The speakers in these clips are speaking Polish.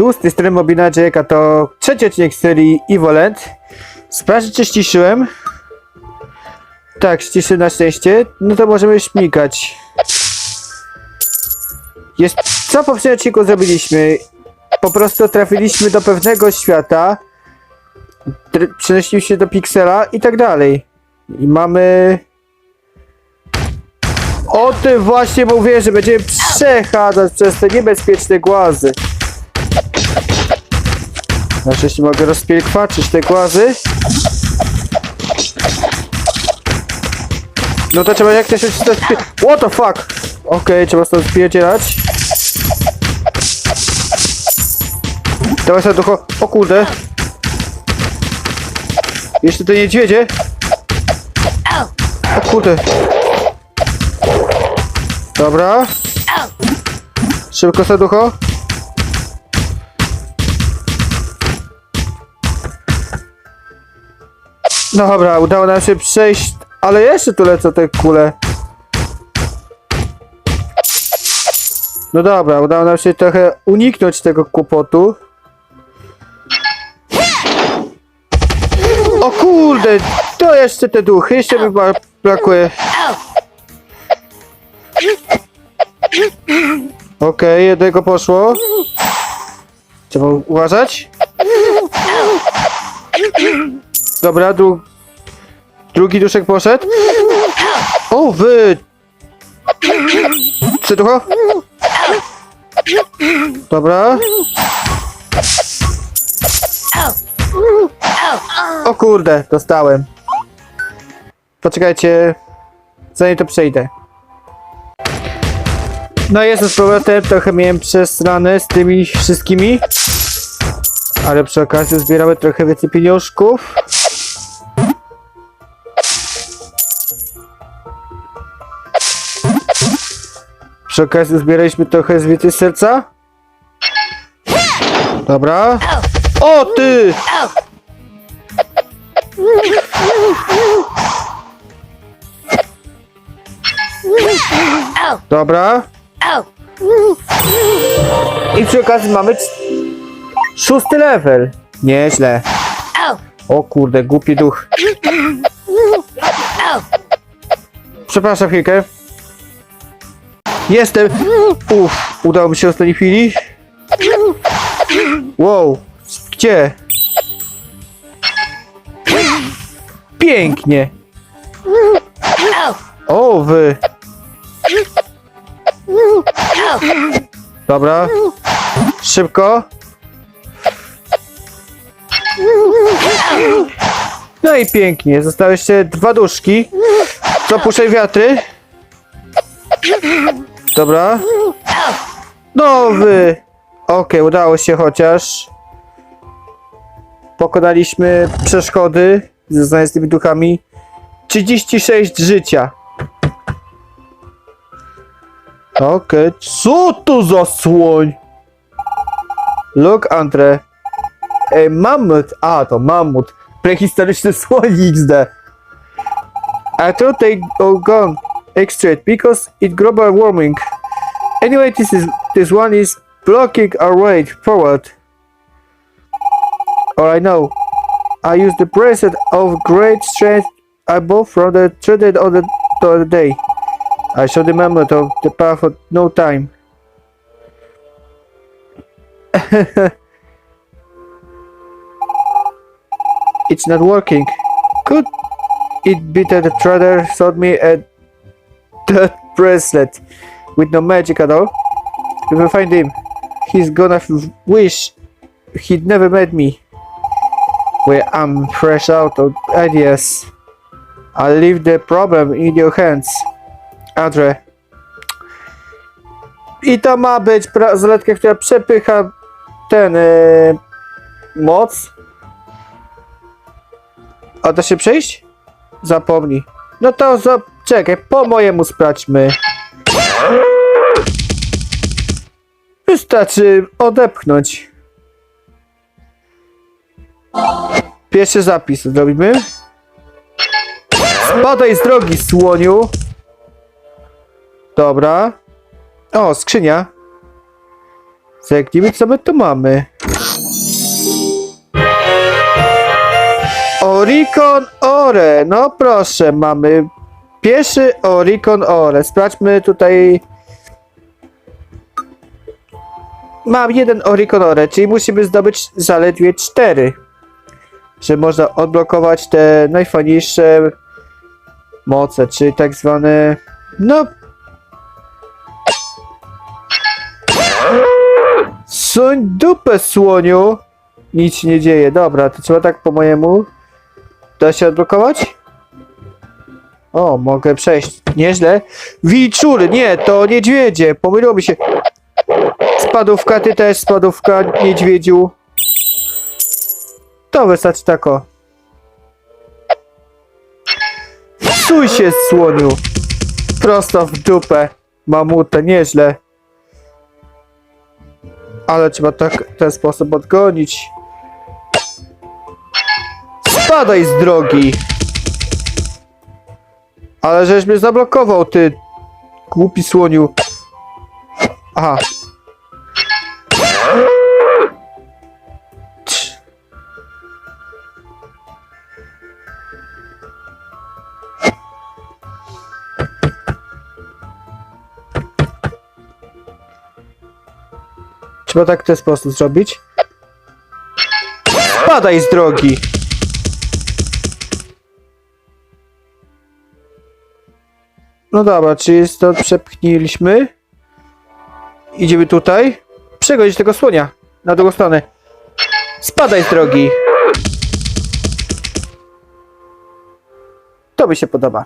Tu z tej strony Mobina to trzeci odcinek serii Evolent. Sprawdź czy ściszyłem. Tak, ściszyłem na szczęście. No to możemy śmigać. Jest... Co w poprzednim odcinku zrobiliśmy? Po prostu trafiliśmy do pewnego świata. Przenosiliśmy się do Pixela i tak dalej. I mamy... O tym właśnie mówię, że będziemy przechadzać przez te niebezpieczne głazy. Na szczęście mogę rozpielkwaczyć te głazy. No to trzeba jak to się stąd. What the fuck? Okej, trzeba stąd spierdzielać. Dawaj sobie ducho. O kurde. Jeszcze te niedźwiedzie. O kurde. Dobra. Szybko serducho. No dobra, udało nam się przejść, ale jeszcze tu lecą te kule. No dobra, udało nam się trochę uniknąć tego kłopotu. O kurde, to jeszcze te duchy, jeszcze mi brakuje. Okej, jednego poszło. Trzeba uważać. Dobra, dru drugi duszek poszedł. O, wy! Serducho? Dobra. O kurde, dostałem. Poczekajcie, zanim to przejdę. No jestem z powrotem, trochę miałem przesrane z tymi wszystkimi. Ale przy okazji zbieramy trochę więcej pieniążków. Przy okazji zbieraliśmy trochę z więcej serca. Dobra. O ty! Dobra. I przy okazji mamy szósty level. Nieźle. O kurde, głupi duch. Przepraszam chwilkę. Jestem. Uff, udało mi się w ostatniej chwili. Wow, gdzie? Pięknie. O, wy. Dobra. Szybko. No i pięknie. Zostały jeszcze dwa duszki. Co puszczaj wiatry. Dobra. No wy. Okej, udało się chociaż. Pokonaliśmy przeszkody związane z tymi duchami. 36 życia. Okej, co to za słoń? Look, Andre. Ej, mamut. A, to mamut. Prehistoryczny słoń XD. I thought they all because it global warming. Anyway, this is this one is blocking our way forward. All I know. I use the bracelet of great strength I bought from the traded on the, the day. I show the mammoth of the path of no time. it's not working. Could it be that the trader sold me a that bracelet with no magic at all? If I find him, he's gonna wish he'd never met me. Where I'm fresh out of ideas. I'll leave the problem in your hands. Adre. I to ma być zaletka, która przepycha ten yy, moc. A da się przejść? Zapomnij. No to za... czekaj, po mojemu sprawdźmy. Wystarczy odepchnąć. Pierwszy zapis zrobimy. Spadaj z drogi, słoniu. Dobra. O, skrzynia. Zerknijmy, co my tu mamy. Oricon Ore. No proszę, mamy pierwszy Oricon Ore. Sprawdźmy tutaj. Mam jeden Oricon Ore, czyli musimy zdobyć zaledwie cztery. Że można odblokować te najfajniejsze moce, czyli tak zwane. No. Suń dupę, słoniu! Nic się nie dzieje. Dobra, to trzeba tak po mojemu. Da się odblokować? O, mogę przejść. Nieźle. Wilczury, nie, to niedźwiedzie. Pomyliło mi się. Spadówka, ty też spadówka, niedźwiedziu. To wystarczy tako. Suj się, słoniu. Prosto w dupę. Mamutę, nieźle. Ale trzeba tak ten sposób odgonić. Spadaj z drogi! Ale żeś mnie zablokował, ty głupi słoniu. Aha. Trz. Trzeba tak w ten sposób zrobić. Spadaj z drogi! No dobra, czyli stąd przepchnęliśmy. Idziemy tutaj. Przegodzić tego słonia. Na drugą stronę. Spadaj z drogi. To mi się podoba.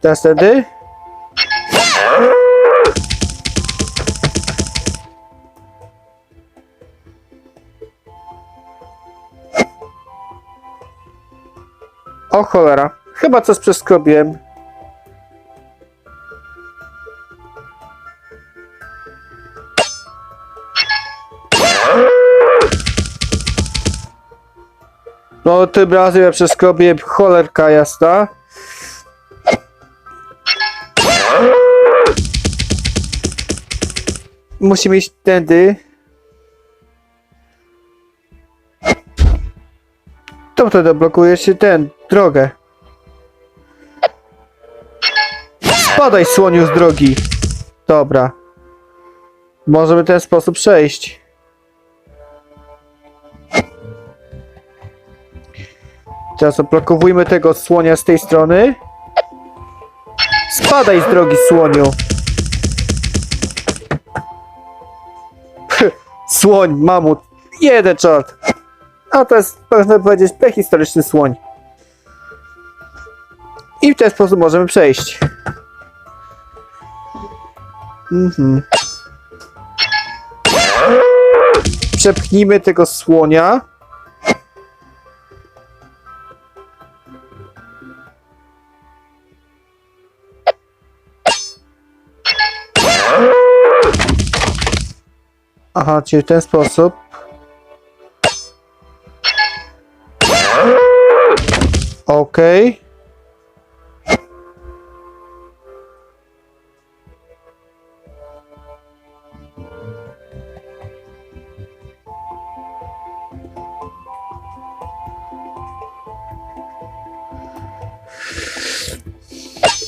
Teraz wtedy. O cholera. Chyba coś przeskrobiłem. No tym razem ja przeskrobiłem cholerka jasna. Musimy iść tędy. To wtedy blokuje się ten, drogę. Spadaj słoniu z drogi. Dobra. Możemy w ten sposób przejść. Teraz odblokowujmy tego słonia z tej strony. Spadaj z drogi słoniu. Słoń, mamut. Jeden czort. A to jest, można powiedzieć, prehistoryczny słoń. I w ten sposób możemy przejść. Mhm. Przepchnijmy tego słonia. Aha, czyli w ten sposób. Okej.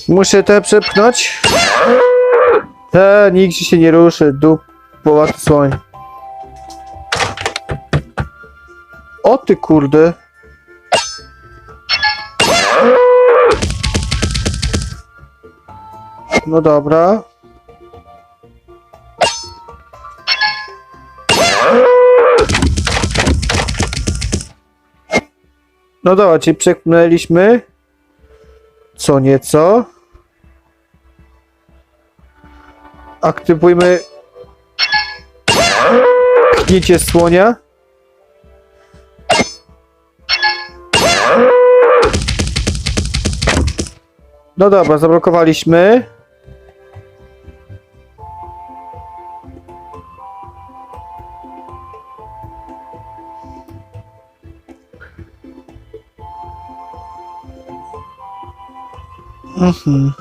Muszę te przepchnąć. Te, nigdzie się nie ruszy. Dup, połaty słoń. O ty kurde. No dobra. No dobra, czyli przepchnęliśmy. Co nieco. Aktywujmy kniecie słonia. No dobra, zablokowaliśmy. Mhm.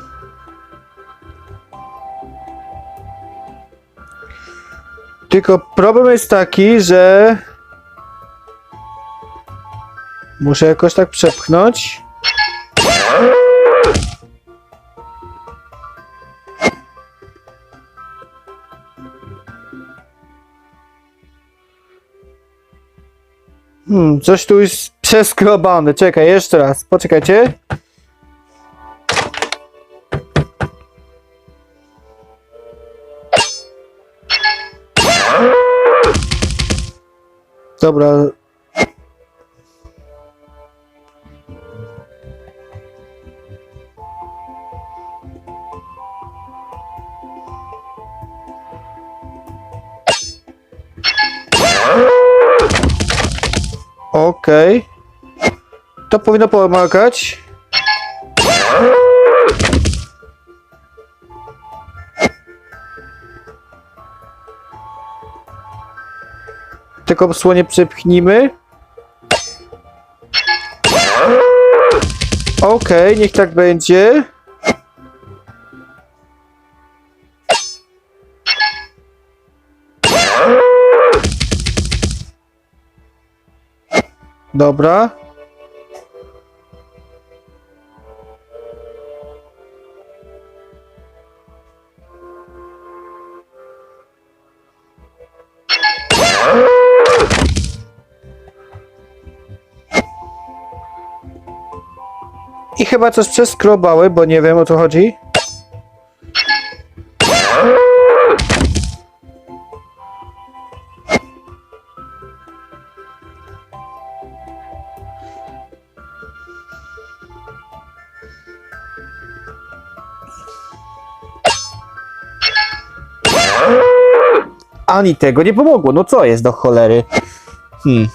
Tylko problem jest taki, że muszę jakoś tak przepchnąć. Hmm, coś tu jest przeskrobane. Czekaj, jeszcze raz. Poczekajcie. Dobra. Okej. To powinno pomagać. Tylko słonie przepchnijmy. Okej, niech tak będzie. Dobra. Chyba coś przeskrobały, bo nie wiem o co chodzi. Ani tego nie pomogło. No co jest do cholery? Hmm.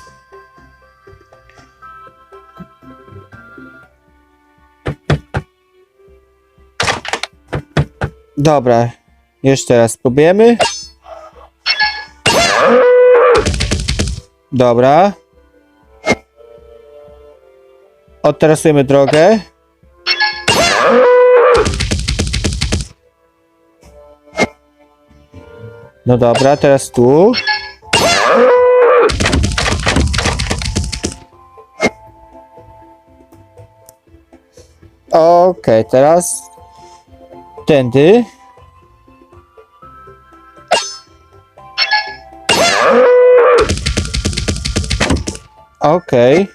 Dobra. Jeszcze raz spróbujemy. Dobra. Odtrasujemy drogę. No dobra, teraz tu. Okej, teraz tędy. Okej.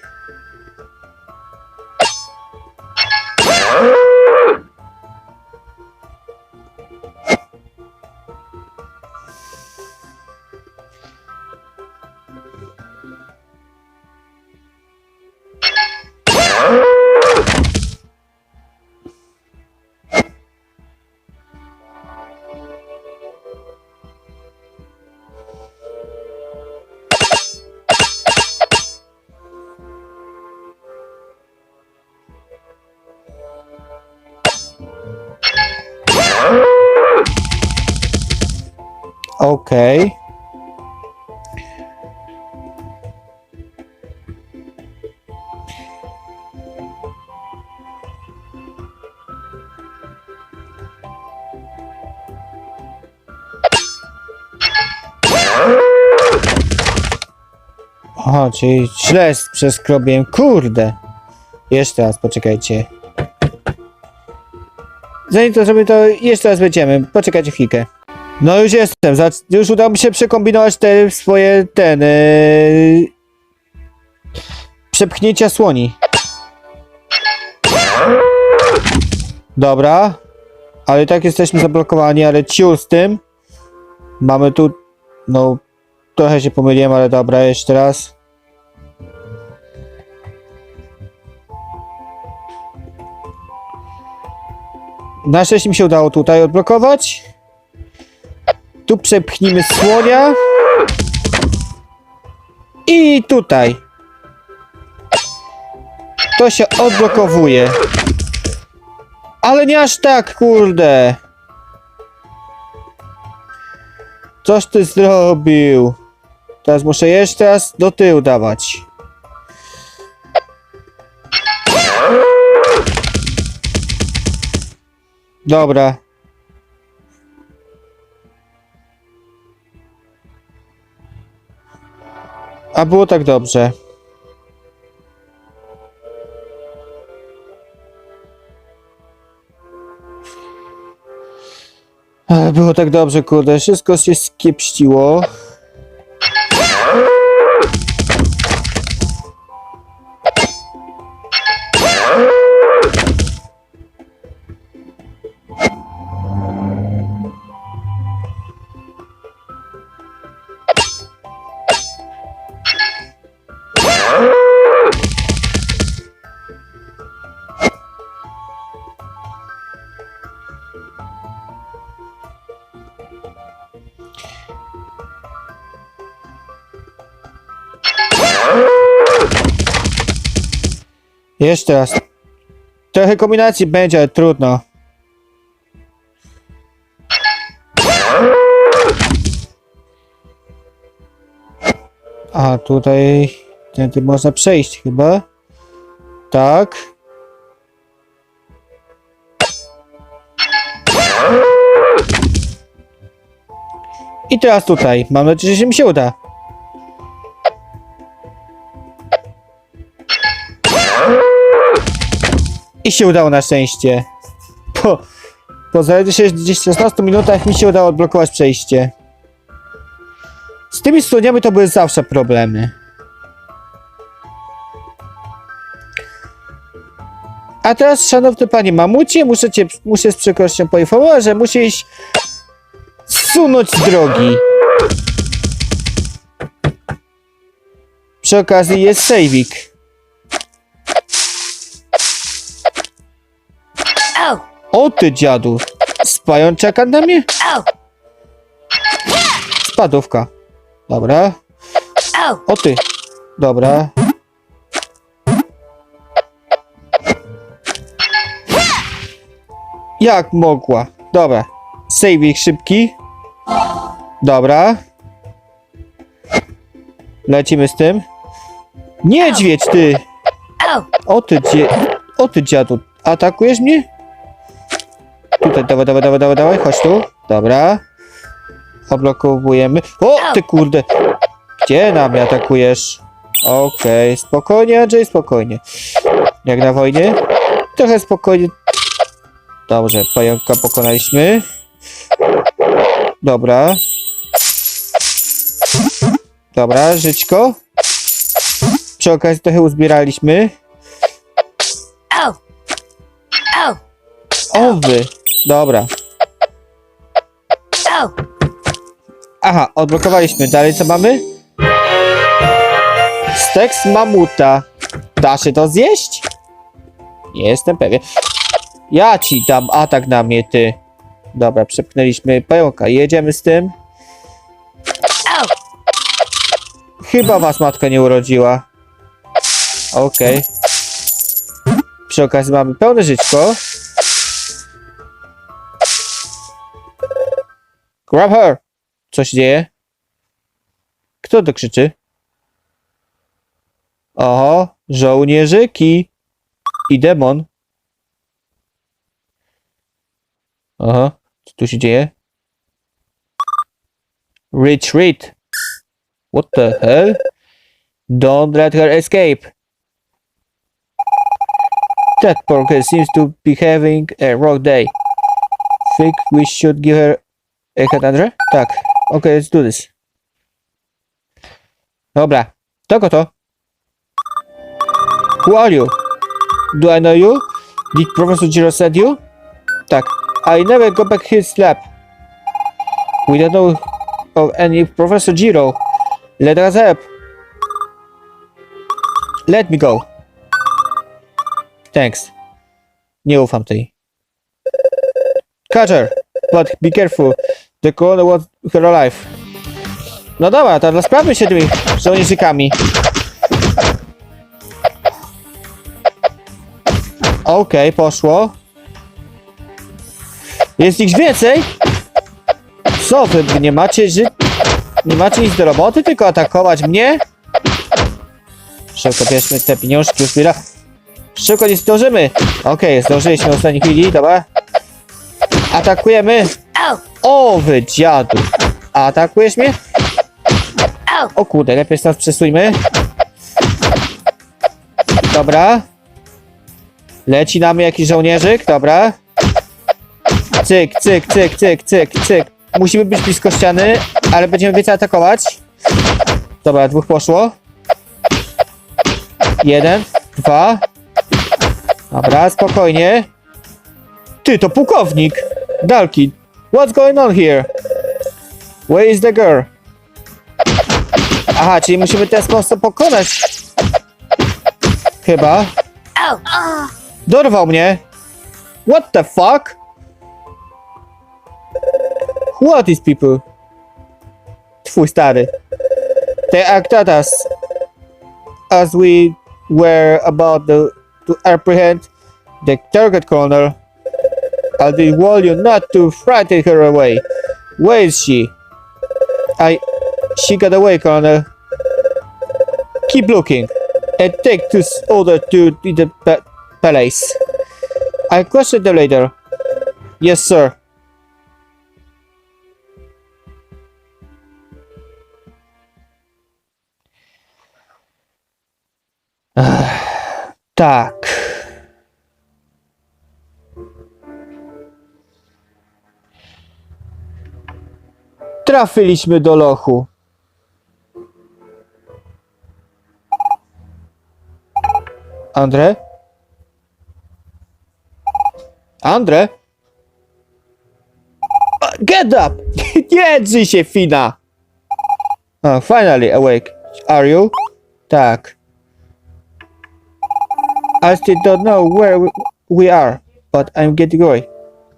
Okej. Aha, czyli źle przeskrobiłem. Kurde. Jeszcze raz, poczekajcie. Zanim to zrobię, to jeszcze raz będziemy. Poczekajcie chwilkę. No już jestem. Już udało mi się przekombinować te swoje ten. Yy... Przepchnięcia słoni. Dobra. Ale i tak jesteśmy zablokowani, ale ciul z tym. Mamy tu. No. Trochę się pomyliłem, ale dobra, jeszcze raz. Na szczęście mi się udało tutaj odblokować. Tu przepchnijmy słonia. I tutaj. To się odblokowuje. Ale nie aż tak, kurde. Coś ty zrobił. Teraz muszę jeszcze raz do tyłu dawać. Dobra. A było tak dobrze. Było tak dobrze, kurde. Wszystko się skiepściło. Jeszcze raz. Trochę kombinacji będzie, ale trudno. A tutaj tędy można przejść chyba. Tak. I teraz tutaj. Mam nadzieję, że mi się uda. I się udało na szczęście. Po, po zaledwie 16 minutach mi się udało odblokować przejście. Z tymi studniami to były zawsze problemy. A teraz, szanowny panie mamucie, muszę cię, muszę z przykrością poinformować, że musisz zsunąć z drogi. Przy okazji jest sejwik. O ty dziadu! Spają czeka na mnie? Spadówka. Dobra. O ty. Dobra. Jak mogła? Dobra. Save szybki. Dobra. Lecimy z tym. Niedźwiedź ty! O ty dzie... O ty dziadu. Atakujesz mnie? Tutaj, dawaj, dawaj, dawaj, dawaj, dawaj, chodź tu. Dobra. Oblokowujemy. O, ty kurde. Gdzie na mnie atakujesz? Okej, spokojnie, Andrzej, spokojnie. Jak na wojnie. Trochę spokojnie. Dobrze, pająka pokonaliśmy. Dobra. Dobra, żyćko. Przy okazji trochę uzbieraliśmy. Owy. Dobra. Aha, odblokowaliśmy. Dalej co mamy? Stek z mamuta. Da się to zjeść? Nie jestem pewien. Ja ci dam atak na mnie, ty. Dobra, przepchnęliśmy pająka. Jedziemy z tym. Chyba was matka nie urodziła. Okej. Przy okazji mamy pełne żyćko. Grab her! Co się dzieje? Kto to krzyczy? Oho, żołnierzyki i demon. Aha, co tu się dzieje? Retreat. What the hell? Don't let her escape. That porker seems to be having a rough day. Think we should give her Andre? Tak. Okay, let's do this. Dobra. To to? Who are you? Do I know you? Did Professor Jiro send you? Tak. I never go back his lab. We don't know of any Professor Jiro. Let us help. Let me go. Thanks. Nie ufam tej. Catch her, but be careful. The corona wants her alive. No dobra, to sprawmy się tymi żołnierzykami. Okej, poszło. Jest ich więcej? Co wy nie macie ży... Nie macie nic do roboty, tylko atakować mnie? Szybko bierzmy te pieniążki, uzbiera. Szybko nie zdążymy. Okej, zdążyliśmy w ostatniej chwili, dobra. Atakujemy. O, wy dziadu. Atakujesz mnie? O kurde, lepiej stąd przesuńmy. Dobra. Leci na mnie jakiś żołnierzyk, dobra. Cyk, cyk, cyk, cyk, cyk, cyk. Musimy być blisko ściany, ale będziemy więcej atakować. Dobra, dwóch poszło. Jeden, dwa. Dobra, spokojnie. Ty, to pułkownik. Dalki. What's going on here? Where is the girl? Aha, czyli musimy ten sposób pokonać. Chyba. Dorwał mnie. What the fuck? Who are these people? Twój stary. They act at us as we were about the, to apprehend the target colonel. I did warn you not to frighten her away. Where is she? I... She got away, colonel. Keep looking and take this order to the pa- palace. I'll question the later. Yes, sir. Tak. Trafiliśmy do lochu. Andre? Andre? Get up! Nie drzyj się, Fina! Oh, finally awake. Are you? Tak. I still don't know where we- are, but I'm getting away.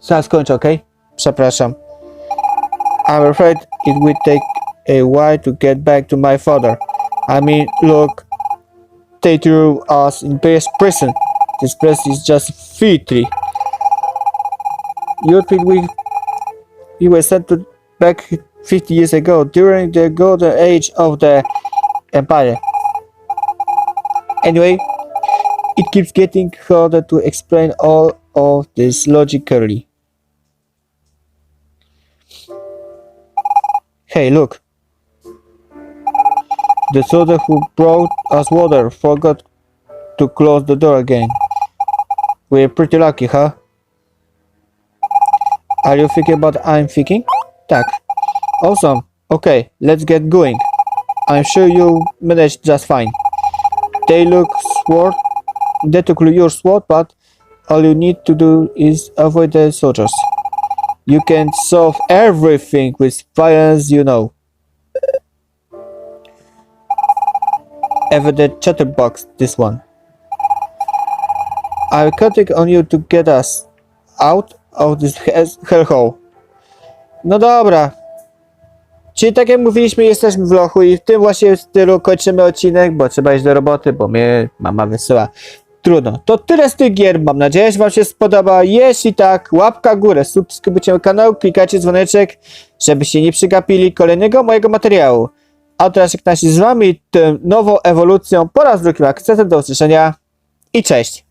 Zaraz skończę, okej? Przepraszam. I'm afraid it will take a while to get back to my father. I mean, look, they threw us in base prison. This place is just filthy. You think we we were sent to back 50 years ago during the golden age of the empire. Anyway, it keeps getting harder to explain all of this logically. Hey, look. The soldier who brought us water forgot to close the door again. We're pretty lucky, huh? Are you thinking about I'm thinking? Tak. Awesome. Okay, let's get going. I'm sure you managed just fine. They look sword. They took your sword, but all you need to do is avoid the soldiers. You can solve everything with violence, you know. Ever the chatterbox, this one. I'm counting on you to get us out of this he- hellhole. No dobra. Czyli tak jak mówiliśmy, jesteśmy w lochu i w tym właśnie stylu kończymy odcinek, bo trzeba iść do roboty, bo mnie mama wysyła. Trudno. To tyle z tych gier. Mam nadzieję, że Wam się spodoba. Jeśli tak, łapka górę, subskrybujcie kanał, klikajcie dzwoneczek, żebyście nie przegapili kolejnego mojego materiału. A teraz jak nasi z Wami, tym nową ewolucją po raz drugi akcentem do usłyszenia i cześć.